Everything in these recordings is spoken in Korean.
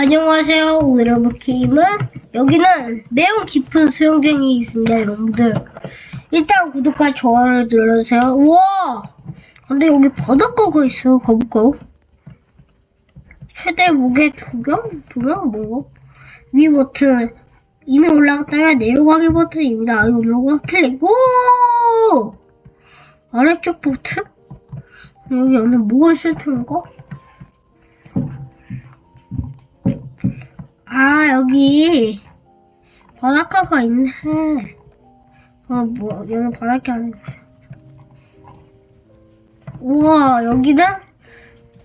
안녕하세요. 오늘의 게임은 여기는 매우 깊은 수영장이 있습니다, 여러분들. 일단 구독과 좋아요를 눌러주세요. 우와! 근데 여기 바닷가가 있어요. 가볼까요? 최대 무게 두 경? 두 경? 뭐고? 위 버튼. 이미 올라갔다면 내려가기 버튼입니다. 이거 누르고 클릭. 오! 아래쪽 버튼? 여기 안에 뭐가 있을 텐가? 아, 여기 바닷가가 있네. 아, 뭐, 여기 바닷가 안에. 우와, 여기는?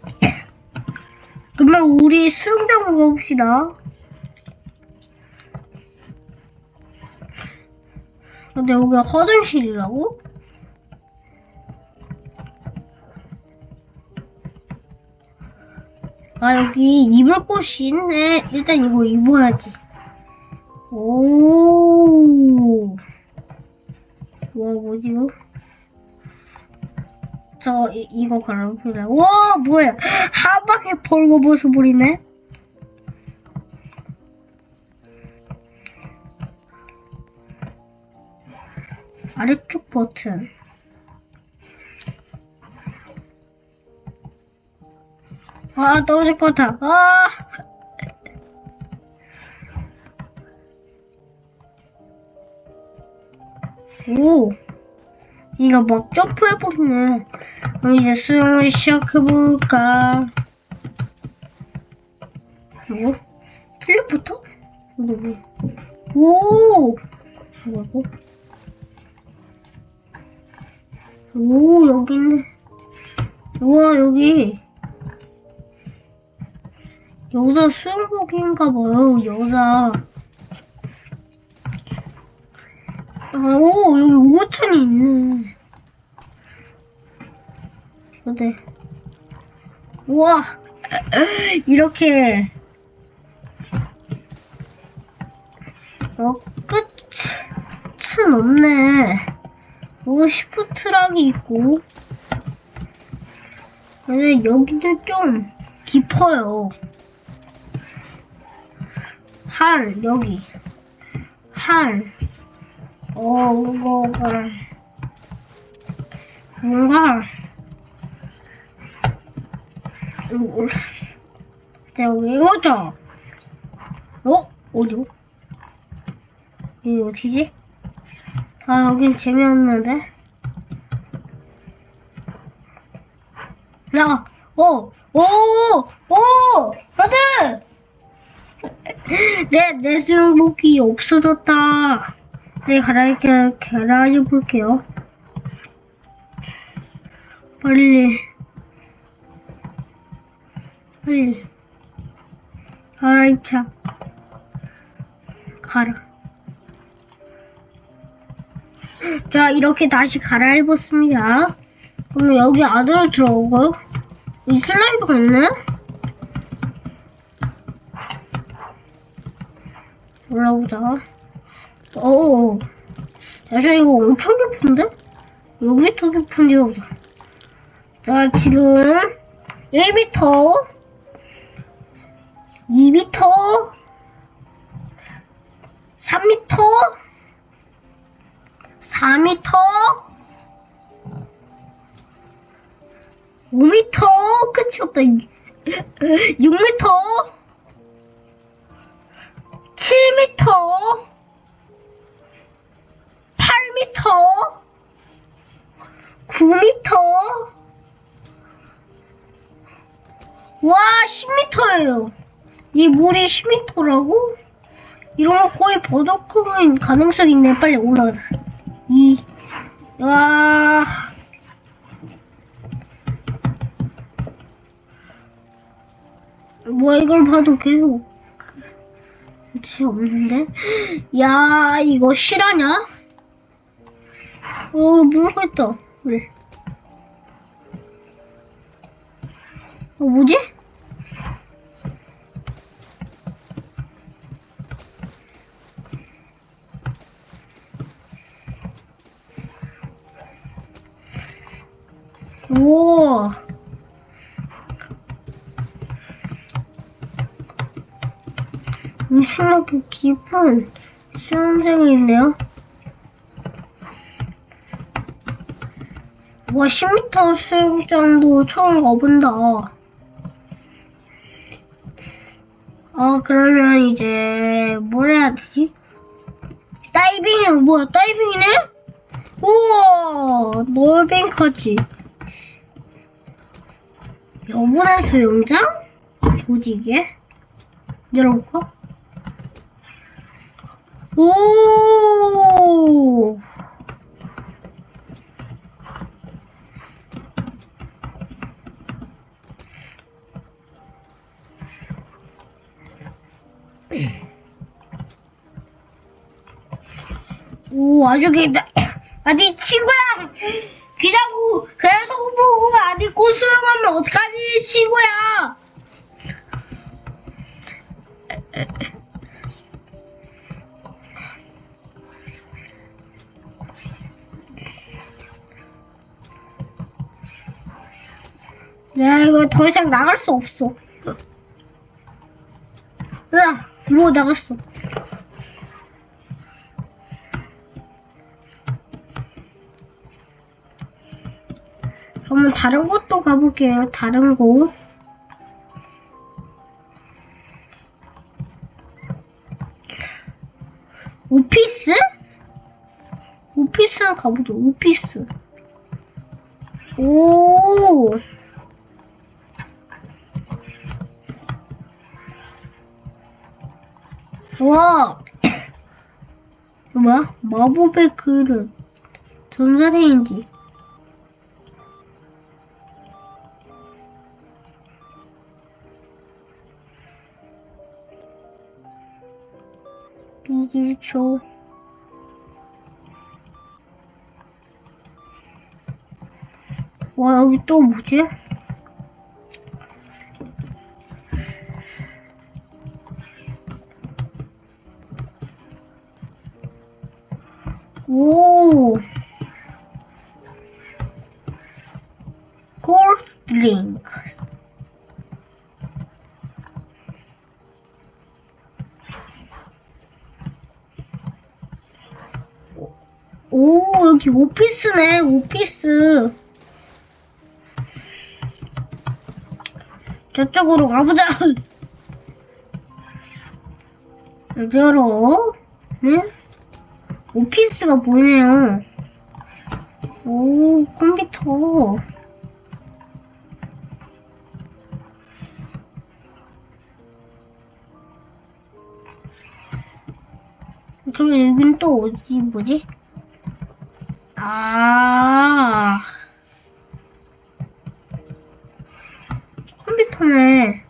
그러면 우리 수영장으로 가봅시다. 근데 여기가 화장실이라고? 아, 여기 입을 곳이 있네. 일단 이거 입어야지. 오. 와, 뭐지, 이거? 저, 이, 이거 갈아입히래. 와, 뭐야. 한 방에 벌거벗어버리네. 아래쪽 버튼. 아, 떨어질 것 같아. 아! 오! 이거 막 점프해버리네. 그럼 이제 수영을 시작해볼까? 뭐? 텔레포터? 이거 뭐? 오! 뭐고? 오, 여기 있네. 우와, 여기. 여자 수영복인가 봐요, 여자. 아, 오, 여기 오천이 있네. 근데, 우와, 이렇게, 어, 끝, 끝은 없네. 뭐, 시프트락이 있고, 근데 여기도 좀 깊어요. 한 여기 한 어, 뭔가 뭔가 음, 여기 이거죠? 어? 어디요? 여기 어디지? 아 여긴 재미없는데 야! 어! 오! 오! 내, 내 수영복이 없어졌다. 네, 갈아입게, 갈아입을게요. 빨리. 빨리. 갈아입자. 갈아. 자, 이렇게 다시 갈아입었습니다. 그럼 여기 안으로 들어오고, 이 슬라이드가 있네? 올라보자. 오, 잠시만 이거 엄청 깊은데? 여기 더 깊은지 보자. 자, 지금 1m, 2m, 3m, 4m, 5m, 끝이 없다. 6m, 7m, 8m, 9m, 와, 10m예요. 이 물이 10m라고? 이러면 거의 버덕크인 가능성이 있네. 빨리 올라가자. 2, 와. 뭐 이걸 봐도 계속 끝이 없는데? 야, 이거 실화냐? 어, 모르겠다. 왜? 어, 뭐지? 오. 엄청나게 깊은 수험생이 있네요. 와, 10m 수영장도 처음 가본다. 아, 그러면 이제, 뭘 해야 되지? 다이빙, 뭐야, 다이빙이네? 우와, 놀뱅카지. 여분의 수영장? 뭐지, 이게? 열어볼까? 오! 오, 아주 기다. 아니, 친구야! 기다고, 그래서 보고 안 입고 수영하면 어떡하니, 친구야! 야, 이거 더 이상 나갈 수 없어. 으아, 뭐 나갔어. 그러면 다른 곳도 가볼게요. 다른 곳. 오피스? 오피스 가보자. 오피스. 오. 와. 뭐야? 마법의 그릇. 전자레인지. 비길초. 와, 여기 또 뭐지? 오. 골드 드링크. 오, 여기 오피스네, 오피스. 저쪽으로 가보자. 여기로, 네? 오피스가 보이네요. 오, 컴퓨터. 그럼 여긴 또 어디, 뭐지? 아. 컴퓨터네.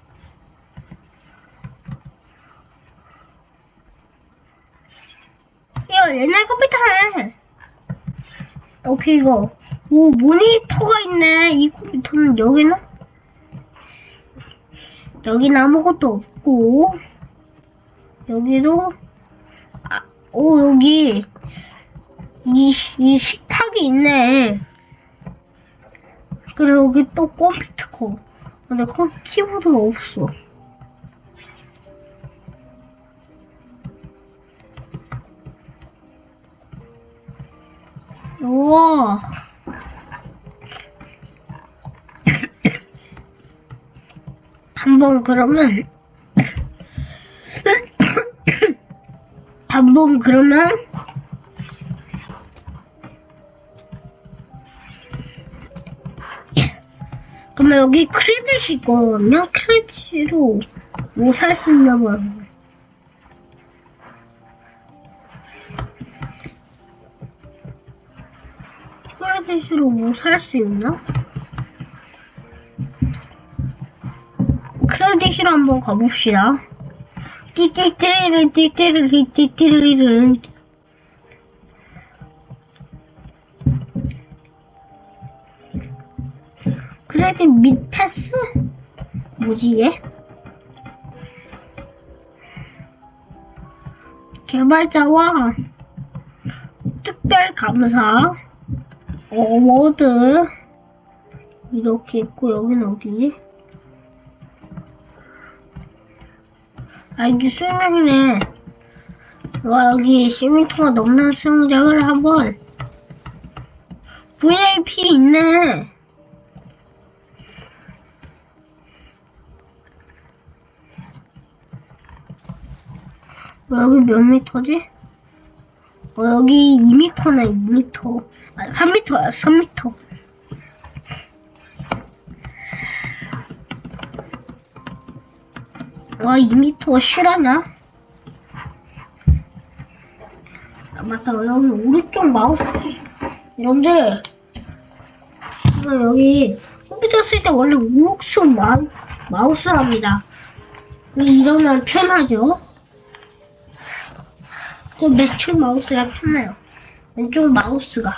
이거 옛날 컴퓨터네. 오케이, 이거. 오, 모니터가 있네. 이 컴퓨터는 여기는? 여기는 아무것도 없고. 여기도, 아, 오, 여기. 이, 이 식탁이 있네. 그래, 여기 또 컴퓨터. 근데 컴, 키보드가 없어. 우와. 한번 그러면 한번 그러면 그러면 여기 크레딧이 있거든요. 크레딧으로 뭐 살 수 있나 봐요. 크레딧으로 뭐 살 수 있나? 크레딧으로 한번 가봅시다. 띠띠띠리른 띠띠리른 띠띠리른 크레딧 및 패스? 뭐지 이게? 개발자와 특별 감사 어워드 이렇게 있고 여기는 어디지? 아, 이게 수영장이네. 와, 여기 10m가 넘는 수영장을 한번. VIP 있네. 어, 여기 몇 미터지? 어, 여기 2미터네, 2미터. 아, 3미터야, 3미터. 와, 2미터 실하냐? 아, 맞다. 여기 오른쪽 마우스. 이런데, 여기 컴퓨터 쓸 때 원래 오른쪽 마, 마우스랍니다. 이러면 편하죠? 저 매출 마우스가 편해요. 왼쪽 마우스가.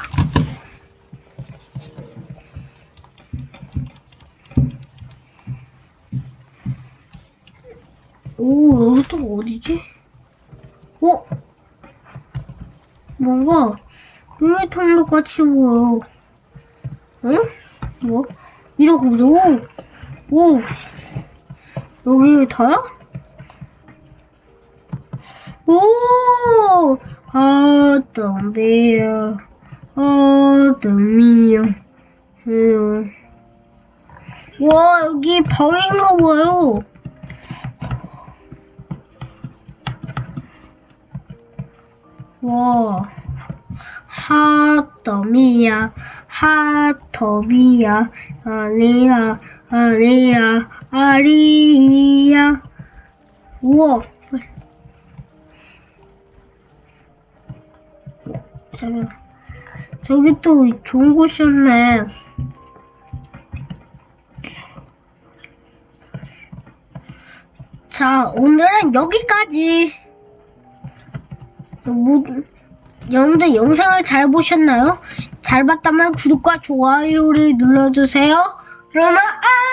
오, 여기 또 어디지? 어? 뭔가, 루메탄도 같이 보여. 응? 뭐? 이러고. 오! 오! 여기 다야? 오! 어덤비야, 어덤이야. 음. 와, 여기 방인가 봐요. 와, 하더미야, 하더미야, 아니야, 아니야, 아리야. 우와. 잠깐. 저기 또 좋은 곳이었네. 자, 오늘은 여기까지. 뭐, 여러분들 영상을 잘 보셨나요? 잘 봤다면 구독과 좋아요를 눌러주세요. 그러면 안!